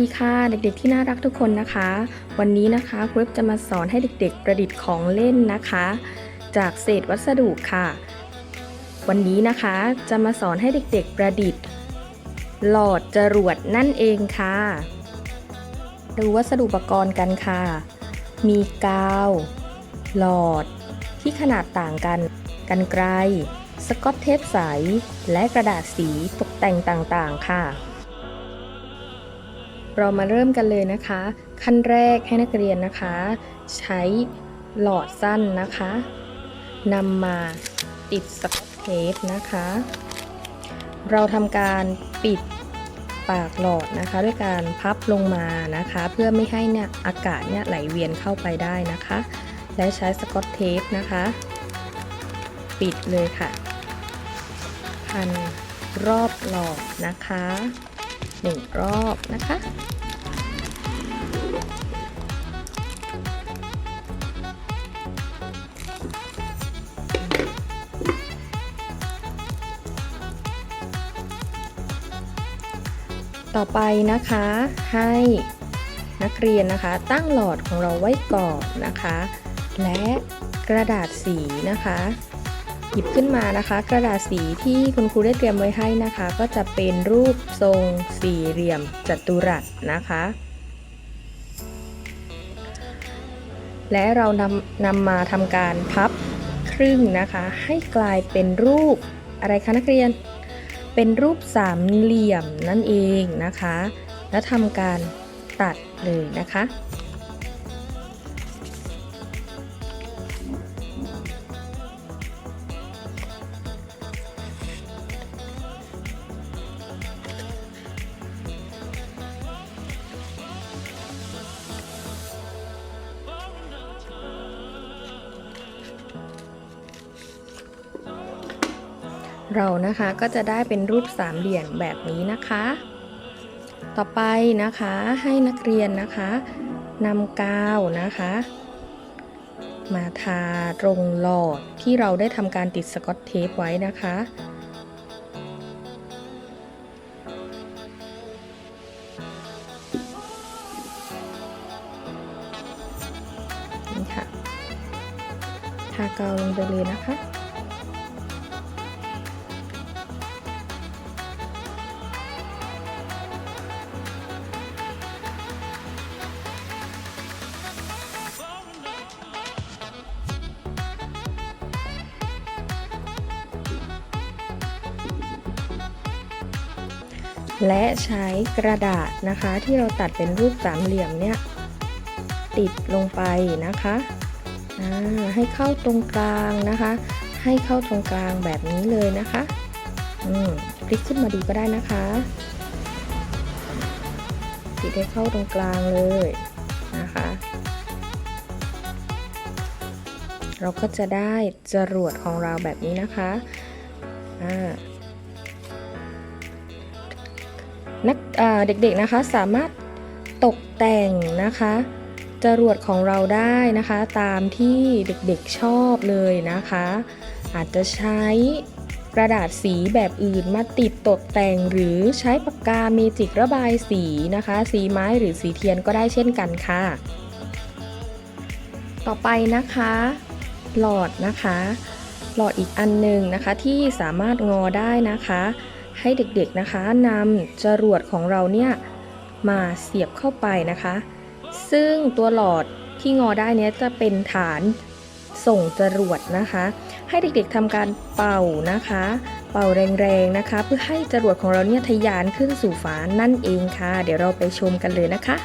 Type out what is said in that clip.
ดีค่ะเด็กๆที่น่ารักทุกคนนะคะ วันนี้นะคะครูจะมาสอนให้เด็กๆประดิษฐ์ของเล่นนะคะ จากเศษวัสดุค่ะ วันนี้นะคะจะมาสอนให้เด็กๆประดิษฐ์ หลอดจรวดนั่นเองค่ะ ดูวัสดุอุปกรณ์กันค่ะ มีกาว หลอด ที่ขนาดต่างกัน กันไกล สกอตเทปใส และกระดาษสีตกแต่งต่างๆ ค่ะ เรามาเริ่มกันเลยนะคะ ขั้นแรกให้นักเรียนนะคะ ใช้หลอดสั้นนะคะนำมาติดสกอตเทปนะคะ เราทำการปิดปากหลอดนะคะ ด้วยการพับลงมานะคะ เพื่อไม่ให้เนี่ยอากาศเนี่ยไหลเวียนเข้าไปได้นะคะ และใช้สกอตเทปนะคะ ปิดเลยค่ะ พันรอบหลอดนะคะ หนึ่งรอบนะคะ ต่อไปนะคะให้นักเรียนนะคะตั้งหลอดของเราไว้ก่อนนะคะ และกระดาษสีนะคะ หยิบขึ้นมานะคะ กระดาษสีที่คุณครูได้เตรียมไว้ให้นะคะ ก็จะเป็นรูปทรงสี่เหลี่ยมจัตุรัสนะคะ และเรานำนำมาทำการพับครึ่งนะคะ ให้กลายเป็นรูปอะไรคะนักเรียน เป็นรูปสามเหลี่ยมนั่นเองนะคะ แล้วทำการตัดเลยนะคะ เรานะคะก็จะได้เป็นรูปสามเหลี่ยมแบบนี้นะคะ ต่อไปนะคะให้นักเรียนนะคะนำกาวนะคะ มาทาตรงหลอดที่เราได้ทำการติดสกอตเทปไว้นะคะนี่ค่ะทากาวลงไปเลยนะคะ และใช้กระดาษนะคะที่เราตัดเป็นรูปสามเหลี่ยมเนี่ยติดลงไปนะคะให้เข้าตรงกลางนะคะ ให้เข้าตรงกลางแบบนี้เลยนะคะพลิกขึ้นมาดูก็ได้นะคะ ติดให้เข้าตรงกลางเลยนะคะ เราก็จะได้จรวดของเราแบบนี้นะคะอ่า นักเด็กๆนะคะสามารถตกแต่งนะคะจรวดของเราได้นะคะตามที่เด็กๆชอบเลยนะคะ อาจจะใช้กระดาษสีแบบอื่นมาติดตกแต่งหรือใช้ปากกาเมจิกระบายสีนะคะ สีไม้หรือสีเทียนก็ได้เช่นกันค่ะ ต่อไปนะคะ หลอดนะคะ หลอดอีกอันหนึ่งนะคะที่สามารถงอได้นะคะ ให้เด็กๆนะคะนำจรวดของเราเนี่ยมาเสียบเข้าไปนะคะ ซึ่งตัวหลอดที่งอได้เนี้ยจะเป็นฐานส่งจรวดนะคะ ให้เด็กๆทำการเป่านะคะ เป่าแรงๆนะคะ เพื่อให้จรวดของเราเนี่ยทะยานขึ้นสู่ฟ้านั่นเองค่ะ เดี๋ยวเราไปชมกันเลยนะคะ